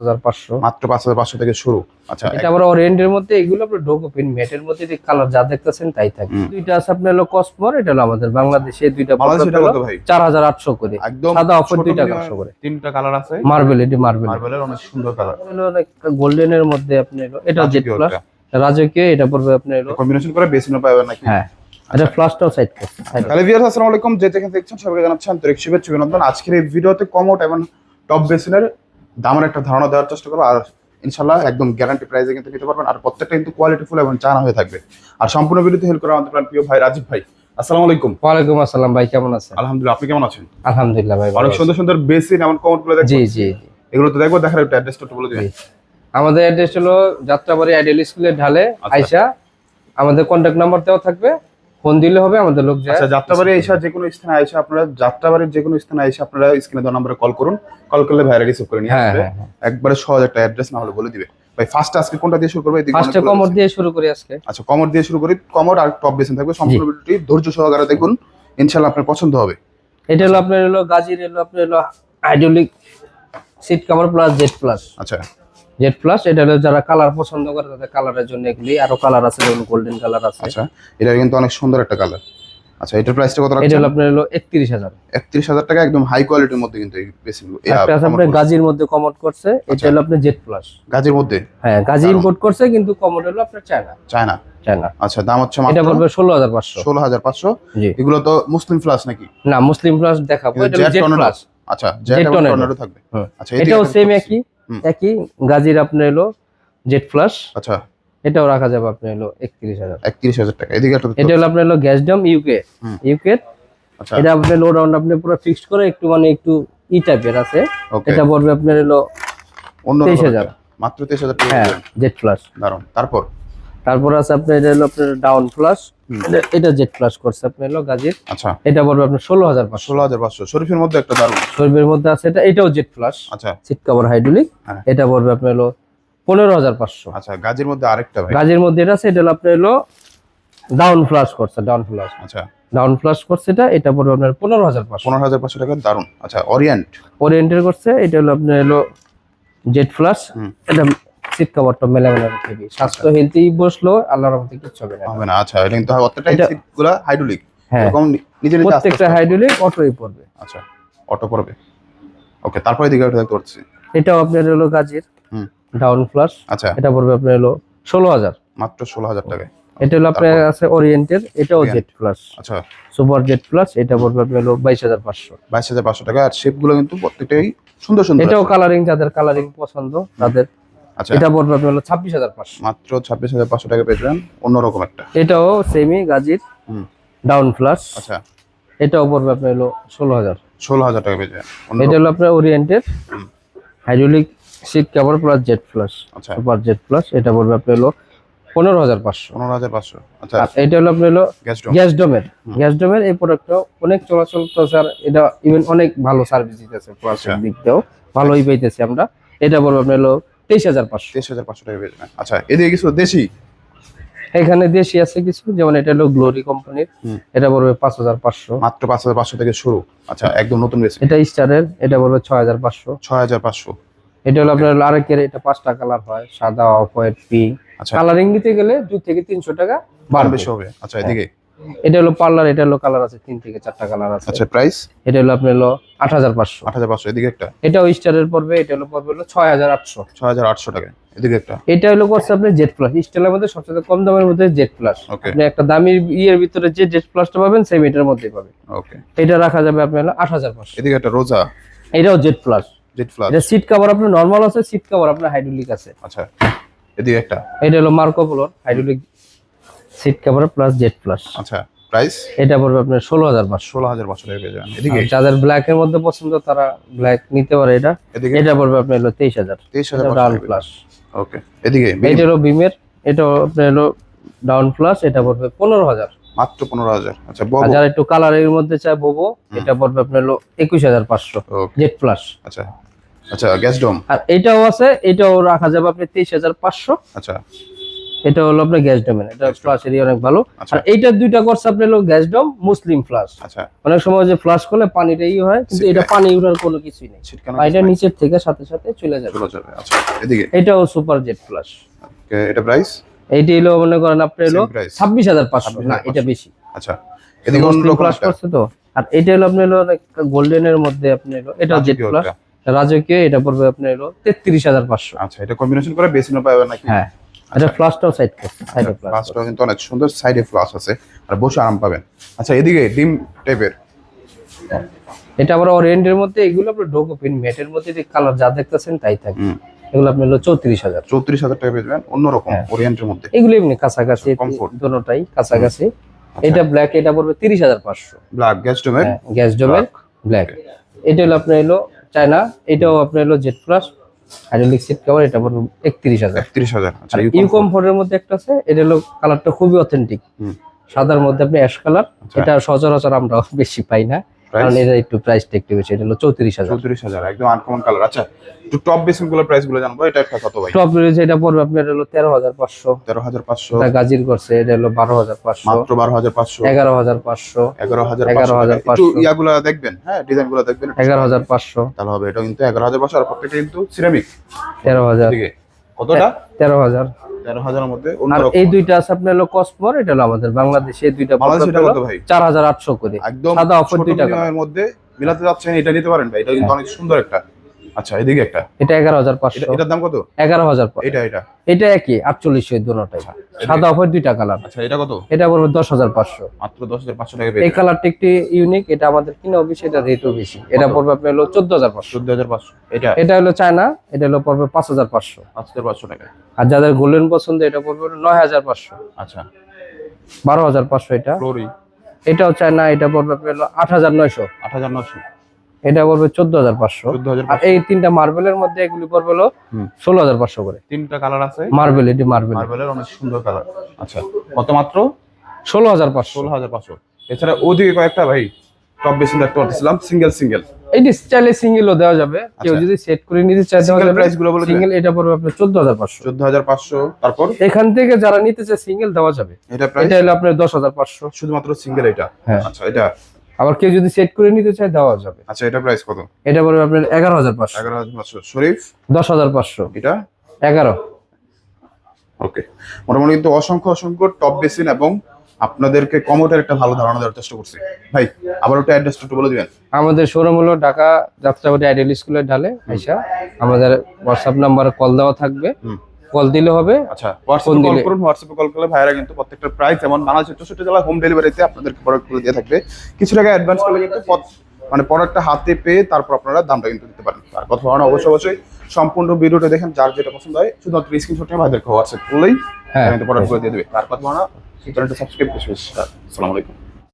মাত্র পাঁচ হাজার পাঁচশো থেকে শুরু। আচ্ছা এটা আবার মধ্যে এগুলো আপনার ম্যাটের মধ্যে যে কালার যা দেখতেছেন তাই থাকে। দুইটা আছে আপনার হলো কসমর এটা হলো আমাদের বাংলাদেশে দুইটা এটা ভাই? করে। একদম সাদা অফার দুইটা medium পাঁচশো করে। তিনটা কালার আছে। মার্বেল এটি মার্বেল মার্বেলের অনেক সুন্দর কালার গোল্ডেনের মধ্যে আপনি এটা জেড প্লাস রাজকীয় এটা পড়বে আপনি হলো কম্বিনেশন করে বেসিনও পাবেন নাকি? হ্যাঁ। এটা ফ্লাশটাও সাইড ভিউয়ার্স আসসালামু আলাইকুম। যে যেখানে দেখছেন সবাইকে জানাচ্ছি আন্তরিক শুভেচ্ছা অভিনন্দন। আজকের এই ভিডিওতে কমোট এবং টপ বেসিনের দামের একটা ধারণা দেওয়ার চেষ্টা করব আর ইনশাল্লাহ একদম গ্যারান্টি প্রাইসে কিন্তু নিতে পারবেন। আর প্রত্যেকটা কিন্তু কোয়ালিটি কোয়ালিটিফুল এবং চানা হয়ে থাকবে। আর সম্পূর্ণ বিরুদ্ধে হেল্প করা আমাদের প্রিয় ভাই রাজীব ভাই। আসসালামু আলাইকুম। ওয়ালাইকুম আসসালাম ভাই কেমন আছেন? আলহামদুলিল্লাহ আপনি কেমন আছেন? আলহামদুলিল্লাহ ভাই অনেক সুন্দর সুন্দর বেসিন এমনগুলো দেখব? জি জি জি। এগুলো তো দেখব দেখার একটু অ্যাড্রেসটা একটু বলে দিবেন আমাদের অ্যাড্রেস হলো যাত্রাবাড়ি আইডিয়াল স্কুলের ঢালে আচ্ছা। আমাদের কন্ট্যাক্ট নাম্বার দেওয়া থাকবে। ফোন দিলে হবে আমাদের লোক যায়। আচ্ছা যাত্রাবাড়ি এসে যে কোনো স্থানে এসে আপনারা যাত্রাবাড়ির যে কোনো স্থানে এসে আপনারা স্ক্রিনে দেওয়া নম্বরে কল করুন। কল করলে ভাইরা রিসিভ করে নিয়ে হ্যাঁ আসবে। হ্যাঁ হ্যাঁ। একবারে সহজ একটা অ্যাড্রেস না হলে বলে দিবে। ভাই ফার্স্ট আজকে কোনটা দিয়ে শুরু করবে? এদিকে ফার্স্টে কমর দিয়ে শুরু করি আজকে। আচ্ছা কমর দিয়ে শুরু করি। কমর আর টপ বেসিন থাকবে। সম্পূর্ণ ভিডিওটি ধৈর্য সহকারে দেখুন। ইনশাআল্লাহ আপনার পছন্দ হবে। এটা হলো আপনার হলো গাজির হলো আপনার হলো আইডিয়ালিক seat cover plus Z plus আচ্ছা। জেড প্লাস এটা হলো যারা কালার পছন্দ করে তাদের কালারের জন্য এগুলি। আরও কালার আছে যেমন গোল্ডেন কালার আছে। আচ্ছা এটা কিন্তু অনেক সুন্দর একটা কালার আচ্ছা এটার প্রাইসটা কত এটা রাখছেন? হলো আপনার হলো একত্রিশ হাজার। একত্রিশ হাজার টাকা একদম হাই কোয়ালিটির মধ্যে কিন্তু এই গাজির মধ্যে কমোড করছে এটা আচ্ছা। হলো আপনার জেড প্লাস গাজের মধ্যে? হ্যাঁ গাজি ইম্পোর্ট করছে কিন্তু কমোড হলো আপনার চায়না চায়না চায়না আচ্ছা দাম হচ্ছে এটা মাত্র পড়বে ষোলো হাজার পাঁচশো। ষোলো হাজার পাঁচশো। জি। এগুলো তো মুসলিম ফ্লাস নাকি? না মুসলিম প্লাস দেখাবো এটা জেড প্লাস আচ্ছা। টর্নেডো থাকবে। আচ্ছা এটাও সেম একই। একই গাজির আপনার এলো জেট ফ্লাশ আচ্ছা। এটাও রাখা যাবে আপনার হলো একত্রিশ হাজার। একত্রিশ হাজার টাকা। এদিকে একটা এটা হলো আপনার হলো গ্যাস ডাম ইউকে। ইউকে আচ্ছা। এটা আপনি লো রাউন্ড আপনি পুরো ফিক্সড করে একটু মানে একটু ই টাইপের আছে। এটা পড়বে আপনার হলো অন্য 23,000 মাত্র তেইশ হাজার টাকা হ্যাঁ জেট জেড দারুণ তারপর? তারপর আছে আপনার এটা হলো আপনার ডাউন প্লাস এটা জেড প্লাস করছে আপনার হলো গাজির। আচ্ছা। এটা পড়বে আপনার ষোলো হাজার পাঁচশো। ষোলো হাজার পাঁচশো। শরীফের মধ্যে একটা দারুণ। শরীরের মধ্যে আছে এটা এটাও জেড প্লাস আচ্ছা। Seat cover hydraulic. এটা পড়বে আপনার হলো পনেরো হাজার পাঁচশো। আচ্ছা গাজের মধ্যে আরেকটা ভাই। গাজের মধ্যে এটা আছে এটা হলো আপনার হলো ডাউন ফ্লাশ করছে ডাউন ফ্লাশ আচ্ছা। ডাউন ফ্লাশ করছে এটা এটা পড়বে আপনার পনেরো হাজার পাঁচশো। পনেরো হাজার পাঁচশো টাকা দারুণ। আচ্ছা অরিয়েন্ট ওরিয়েন্টের করছে এটা হলো আপনার হলো জেট ফ্লাশ। এটা সিট কভারটা মেলা মেলা থেকে স্বাস্থ্য হেলথি বসল আল্লাহর রহমতে কিচ্ছু হবে না। হবে না। আচ্ছা এটা কিন্তু প্রত্যেকটা হাইড্রোলিক হ্যাঁ। এরকম নিজে নিজে প্রত্যেকটা হাইড্রোলিক অটোই পড়বে। আচ্ছা অটো পড়বে। ওকে তারপরে দিকে একটা দেখতে পাচ্ছি। এটাও আপনার হলো গাজের হুম। ডাউন ফ্লাশ আচ্ছা। এটা পড়বে আপনার হলো ষোলো হাজার। মাত্র ষোলো হাজার টাকায়। এটা হলো আপনার আছে ওরিয়েন্টের এটাও। জেট প্লাস আচ্ছা। সুপার জেট প্লাস এটা পড়বে আপনার হলো বাইশ হাজার পাঁচশো। বাইশ হাজার পাঁচশো টাকা। আর শেপগুলো কিন্তু প্রত্যেকটাই সুন্দর সুন্দর এটাও কালারিং যাদের কালারিং পছন্দ তাদের আচ্ছা এটা পড়বে আপনার হলো ছাব্বিশ হাজার পাঁচশো। মাত্র ছাব্বিশ হাজার পাঁচশো টাকা পেয়ে যাবেন। অন্যরকম একটা। এটাও সেমি গাজির। ডাউন প্লাস আচ্ছা। এটাও পড়বে আপনার হলো ষোলো হাজার। ষোলো হাজার টাকা পেয়ে যাবেন। এটা হলো আপনার ওরিয়েন্টের হুম। Hydraulic seat cover plus jet plus আচ্ছা। সুপার জেট প্লাস এটা পড়বে আপনার হলো পনেরো হাজার পাঁচশো। পনেরো হাজার পাঁচশো। আচ্ছা। এটা হলো আপনার হলো গ্যাস গ্যাস ডোমের গ্যাস ডোমের এই প্রোডাক্টটা অনেক চলাচল তো স্যার এটা ইভেন অনেক ভালো সার্ভিস দিতেছে প্লাসের আচ্ছা। দিক দিয়েও। ভালোই পাইতেছি আমরা। এটা পড়বে আপনার হলো তেইশ হাজার পাঁচশো। তেইশ হাজার পাঁচশো টাকা পেয়ে আচ্ছা এদিকে কিছু দেশি? এখানে দেশি আছে কিছু যেমন এটা হলো গ্লোরি কোম্পানির এটা পড়বে পাঁচ হাজার পাঁচশো। মাত্র পাঁচ হাজার পাঁচশো থেকে শুরু। আচ্ছা একদম নতুন বেশি। এটা স্টারের এটা পড়বে ছয় হাজার পাঁচশো। ছয় হাজার পাঁচশো। এটা হলো আপনার আরেকের এটা পাঁচটা কালার হয় সাদা অফ হোয়াইট পিঙ্ক আচ্ছা। কালারিং দিতে গেলে দুই থেকে তিনশো টাকা বাড়বে। হবে। আচ্ছা এদিকে? এটা হলো পার্লার এটা হলো কালার আছে তিন থেকে চারটা কালার আছে। আচ্ছা প্রাইস এটা হলো আপনার হলো আট হাজার পাঁচশো। আট হাজার পাঁচশো এদিকে একটা? এটাও স্টারের পড়বে এটা হলো পড়বে হলো ছয় হাজার আটশো। ছয় হাজার আটশো টাকা এদিকে একটা? এটা হলো করছে আপনার জেড প্লাস স্টাইলের মধ্যে সবচেয়ে কম দামের মধ্যে জেড প্লাস আপনি একটা দামি ইয়ের ভিতরে যে জেড প্লাসটা পাবেন সেম মিটার মধ্যেই পাবেন। ওকে এটা রাখা যাবে আপনার হলো আট হাজার পাঁচশো। এদিকে একটা রোজা? এটাও জেড প্লাস জেড প্লাস এটা সিট কাভার আপনার নর্মাল আছে সিট কাভার আপনার হাইড্রোলিক আছে। আচ্ছা এদিকে একটা? এটা হলো Marco পোলোর hydraulic seat cover plus Z plus আচ্ছা প্রাইস এটা পড়বে আপনার ষোলো হাজার পাঁচশো। ষোলো হাজার পাঁচশো টাকা পেয়ে যাবেন। এদিকে? যাদের ব্ল্যাক এর মধ্যে পছন্দ তারা ব্ল্যাক নিতে পারে এটা। এটা পড়বে আপনার হলো তেইশ হাজার। তেইশ হাজার ডাউন প্লাস ওকে এদিকে? এটা হলো বিমের এটা আপনার হলো ডাউন প্লাস এটা পড়বে পনেরো হাজার। মাত্র পনেরো হাজার। আচ্ছা বব যারা একটু কালারের মধ্যে চায় বোবো এটা পড়বে আপনার হলো একুশ হাজার পাঁচশো। ওকে জেড প্লাস আচ্ছা আচ্ছা গ্যাস ডোম আর এটাও আছে এটাও রাখা যাবে আপনি তেইশ হাজার পাঁচশো। আচ্ছা। এটা হলো আপনার গ্যাস ডোমেন এটা ফ্লাশ এরিয়া অনেক ভালো। আচ্ছা। আর এইটার দুইটা করছে আপনার হলো গ্যাস ডোম মুসলিম ফ্লাশ আচ্ছা। অনেক সময় যে ফ্লাশ করলে পানিটা ই হয় কিন্তু এটা পানি উঠার কোনো কিছুই নেই। পানিটা নিচের থেকে সাথে সাথে চলে যাবে। চলে যাবে আচ্ছা এদিকে? এটাও সুপার জেট ফ্লাশ এটা প্রাইস এইটা হলো মনে করেন আপনি হলো। ছাব্বিশ হাজার পাঁচশো না এটা বেশি। আচ্ছা এদিকে অন্য ফ্লাশ করছে তো? আর এটা হলো আপনি হলো গোল্ডেনের মধ্যে আপনি হলো এটা জেট ফ্লাশ রাজকীয় এটা পড়বে আপনার হলো তেত্রিশ হাজার পাঁচশো। আচ্ছা এটা কম্বিনেশন করে বেশি না পাবেন নাকি? হ্যাঁ। এটা ফ্লাশটাও সাইড সাইডে ফ্লাশ ফ্লাসটাও কিন্তু অনেক সুন্দর সাইডে ফ্লাস আছে আর বসে আরাম পাবেন। আচ্ছা এদিকে ডিম টাইপের এটা আবার অরেন্ডের মধ্যে এগুলো আপনার ডোকো পিন ম্যাটের মধ্যে যে কালার যা দেখতেছেন তাই থাকে। এগুলো আপনি হলো চৌত্রিশ হাজার। চৌত্রিশ হাজার টাকা পেয়ে যাবেন অন্যরকম হ্যাঁ। ওরিয়েন্টের মধ্যে। এগুলো এমনি কাছাকাছি Comfort। দুটোটাই কাছাকাছি। এটা ব্ল্যাক এটা পড়বে তিরিশ হাজার পাঁচশো। ব্ল্যাক গ্যাস ডোমের গ্যাস ডোমের ব্ল্যাক এটা হলো আপনার হলো চায়না এটাও আপনার হলো Z plus hydraulic seat cover এটা পড়বে একত্রিশ হাজার একত্রিশ হাজার আচ্ছা আর ইউ ইউ কমফোর্টের মধ্যে একটা আছে এটা হলো কালারটা খুবই অথেন্টিক। সাদার মধ্যে আপনি অ্যাশ কালার আচ্ছা। এটা সচরাচর আমরা বেশি পাই না কারণ এটা একটু প্রাইসটা একটু বেশি এটা হলো চৌত্রিশ হাজার। চৌত্রিশ হাজার একদম আনকমন কালার আচ্ছা টপ বেসিনগুলোর প্রাইসগুলো জানব এটা একটা কত ভাই? টপ রয়েছে এটা পড়বে আপনার হলো তেরো হাজার পাঁচশো। তেরো হাজার পাঁচশো। এটা গাজির করছে এটা হলো বারো হাজার পাঁচশো। মাত্র বারো হাজার পাঁচশো। এগারো হাজার পাঁচশো। এগারো হাজার এগারো হাজার একটু পাঁচশো। ইয়াগুলো দেখবেন হ্যাঁ ডিজাইনগুলো দেখবেন এগারো হাজার পাঁচশো। তাহলে হবে এটা কিন্তু এগারো হাজার পাঁচশো আর প্রত্যেকটা কিন্তু সিরামিক তেরো হাজার। দিকে কতটা? তেরো হাজার। তেরো হাজারের মধ্যে আর এই দুইটা আছে আপনার হলো কসমর এটা হলো আমাদের বাংলাদেশে এই দুইটা? চার হাজার আটশো করে। একদম সাদা অফার দুই দুইটা মধ্যে মিলাতে যাচ্ছেন এটা নিতে পারেন ভাই। এটা কিন্তু অনেক সুন্দর একটা আচ্ছা এদিকে একটা। এটা 11500 এটার দাম কত? 11500 এটা এটা। এটা একই 4800 দুটোটাই। আচ্ছা, সাদা অফার দুইটা কালার। আচ্ছা এটা কত? এটা পড়বে 10500 মাত্র 10500 টাকা এই কালারটা একটু ইউনিক এটা আমাদের কিনা অফিসে এটা রেটও বেশি। এটা পড়বে আপনার হলো 14500 14500 এটা? এটা হলো চায়না এটা হলো পড়বে 5500 5500 টাকা। আর যাদের গোল্ডেন পছন্দ এটা পড়বে 9500 আচ্ছা। 12500 এটা। এটা এটাও চায়না এটা পড়বে আপনার হলো 8900 8900 এটা পড়বে চোদ্দ হাজার পাঁচশো। আর এই তিনটা মার্বেলের মধ্যে এগুলি পড়বে হলো ষোলো হাজার পাঁচশো করে। তিনটা কালার আছে? মার্বেল এটি মার্বেল। মার্বেলের অনেক সুন্দর কালার। আচ্ছা কত মাত্র ষোলো হাজার পাঁচশো। ষোলো হাজার পাঁচশো। এছাড়া ওদিকে কয়েকটা ভাই টপ বেশি দেখতে পাচ্ছিলাম সিঙ্গেল সিঙ্গেল। এইটি চাইলে সিঙ্গেলও দেওয়া যাবে। কেউ আচ্ছা। যদি সেট করে নিতে চায় সিঙ্গেল প্রাইসগুলো বলে সিঙ্গেল এটা পড়বে আপনার চোদ্দ হাজার পাঁচশো। চোদ্দ হাজার পাঁচশো তারপর? এখান থেকে যারা নিতে চায় সিঙ্গেল দেওয়া যাবে। এটা প্রাইস এটা হলো আপনার দশ হাজার পাঁচশো। শুধুমাত্র সিঙ্গেল এটা? হ্যাঁ। আচ্ছা এটা আবার কেউ যদি সেট করে নিতে চায় দেওয়া যাবে। আচ্ছা এটা প্রাইস কত? এটা পড়বে আপনার এগারো হাজার পাঁচশো। এগারো হাজার পাঁচশো। শরীফ? দশ হাজার পাঁচশো। এটা? এগারো। ওকে মোটামুটি কিন্তু অসংখ্য অসংখ্য টপ বেসিন এবং আপনাদেরকে কমোটার একটা ভালো ধারণা দেওয়ার চেষ্টা করছি। ভাই আবার ওটা অ্যাড্রেসটা একটু বলে দিবেন। আমাদের শোরুম হলো ঢাকা যাত্রাবাড়ি আইডিয়াল স্কুলের ঢালে আইসা। আমাদের হোয়াটসঅ্যাপ নাম্বারে কল দেওয়া থাকবে। কল দিলে হবে। আচ্ছা হোয়াটসঅ্যাপে কল করুন হোয়াটসঅ্যাপে কল করলে ভাইরা কিন্তু প্রত্যেকটা প্রাইস এমন বাংলাদেশের চৌষট্টি জেলা হোম ডেলিভারিতে আপনাদেরকে প্রোডাক্ট করে দিয়ে থাকবে। কিছু টাকা অ্যাডভান্স করলে কিন্তু পদ- মানে প্রোডাক্টটা হাতে পেয়ে তারপর আপনারা দামটা কিন্তু দিতে পারেন। আর কথা হলো অবশ্যই অবশ্যই সম্পূর্ণ ভিডিওটা দেখেন যার যেটা পছন্দ হয় শুধুমাত্র স্ক্রিনশট নিয়ে ভাইদেরকে হোয়াটসঅ্যাপ করলেই হ্যাঁ। কিন্তু প্রোডাক্ট করে দিয়ে দেবে। তার কথা হলো চ্যানেলটা সাবস্ক্রাইব করতে আসসালামু আলাইকুম।